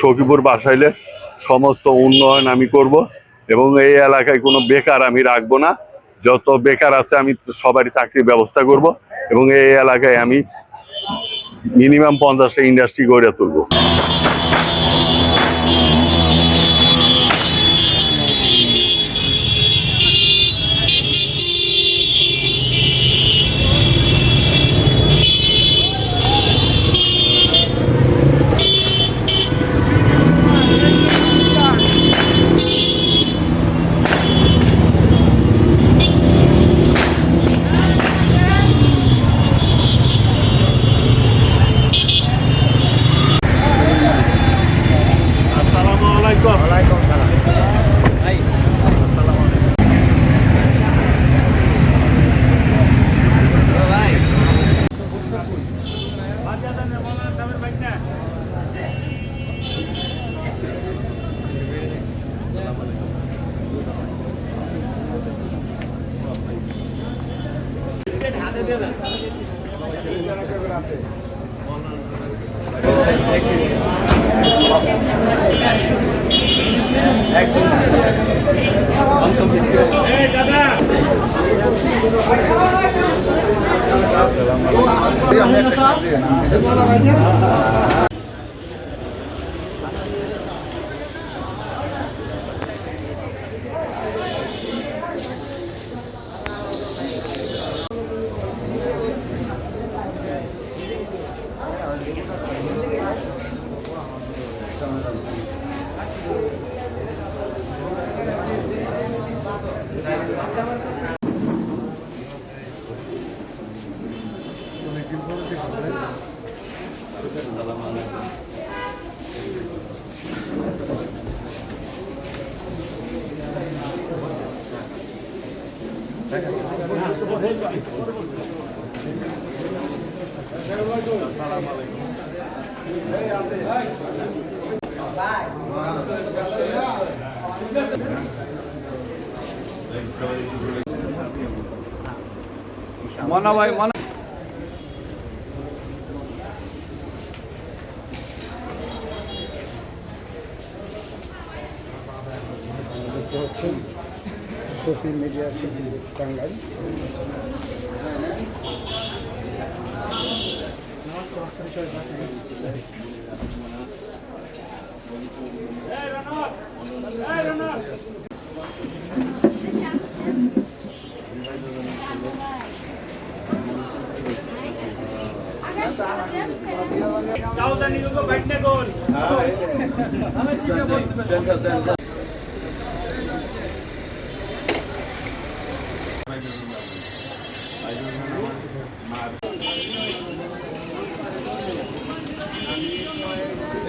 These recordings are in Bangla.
সখীপুর বাসাইলে সমস্ত উন্নয়ন আমি করব এবং এই এলাকায় কোনো বেকার আমি রাখব না। যত বেকার আছে আমি সবারই চাকরির ব্যবস্থা করব এবং এই এলাকায় আমি মিনিমাম পঞ্চাশটা ইন্ডাস্ট্রি গড়ে তুলবো। দাদা মনা ভাই মনা দেখতে হচ্ছে সোশ্যাল মিডিয়া শিল্পী টাঙ্গাইল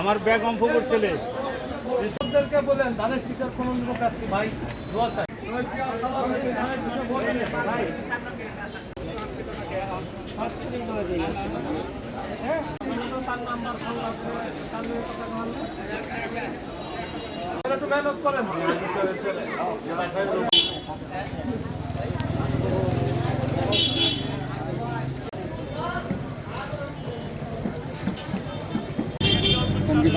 আমার বেগম ফুকুর ছেলে। বলেন ধানের শিকার কোন লোক আছে ভাই দোয়া চাই। একটু মেহনত করেন আমি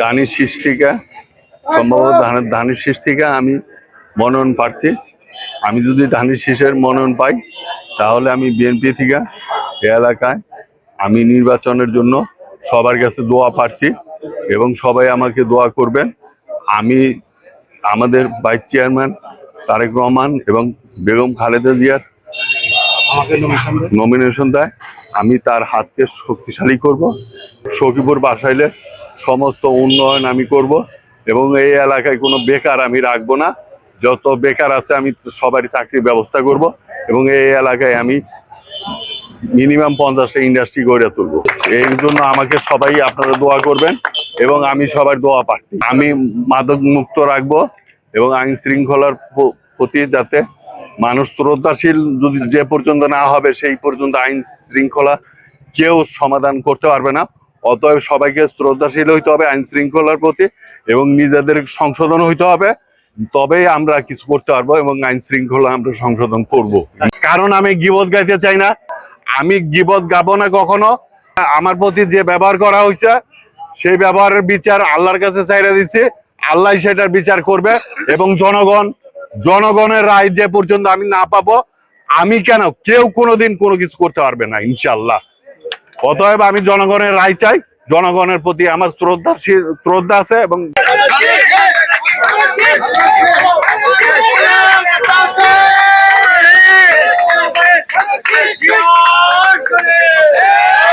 ধানের সৃষ্টিকা সম্ভবত ধানের ধানের শীষ থেকে আমি মনোনয়ন প্রার্থী। আমি যদি ধানের শীষের মনোনয়ন পাই, তাহলে আমি বিএনপি থেকে এ এলাকায় আমি নির্বাচনের জন্য সবার কাছে দোয়া প্রার্থী এবং সবাই আমাকে দোয়া করবেন। আমি আমাদের ভাইস চেয়ারম্যান তারেক রহমান এবং বেগম খালেদা জিয়ার নমিনেশন দেয়। আমি তার হাতকে শক্তিশালী করব। সখীপুর বাসাইলে সমস্ত উন্নয়ন আমি করব এবং এই এলাকায় কোনো বেকার আমি রাখব না। যত বেকার আছে আমি সবারই চাকরির ব্যবস্থা করব এবং এই এলাকায় আমি মিনিমাম পঞ্চাশটা ইন্ডাস্ট্রি গড়ে তুলবো। এই জন্য আমাকে সবাই আপনারা দোয়া করবেন এবং আমি সবার দোয়া পাচ্ছি। আমি মাদক মুক্ত রাখব এবং আইন শৃঙ্খলার প্রতি যাতে মানুষ শ্রদ্ধাশীল যদি যে পর্যন্ত না হবে, সেই পর্যন্ত আইন শৃঙ্খলা কেউ সমাধান করতে পারবে না। অতএব সবাইকে শ্রদ্ধাশীল হইতে হবে, আইন শৃঙ্খলার প্রতি, এবং নিজেদের সংশোধন হইতে হবে। তবেই আমরা কিছু করতে পারব এবং আইন শৃঙ্খলা আমরা সংশোধন করব। কারণ আমি গিবত গাইতে চাই না। আমি গিবত গাবো না কখনো। আমার প্রতি যে ব্যবহার করা হয়েছে সেই ব্যবহারের বিচার আল্লাহর কাছে চাইরা দিচ্ছি আল্লাহ সেটার বিচার করবে এবং জনগণ জনগণের রায় যে পর্যন্ত আমি না পাবো, আমি কেন? কেউ কোনোদিন কোনো কিছু করতে পারবে না ইনশাল্লাহ অতএব আমি জনগণের রায় চাই, জনগণের প্রতি আমার শ্রদ্ধা শ্রদ্ধা আছে এবং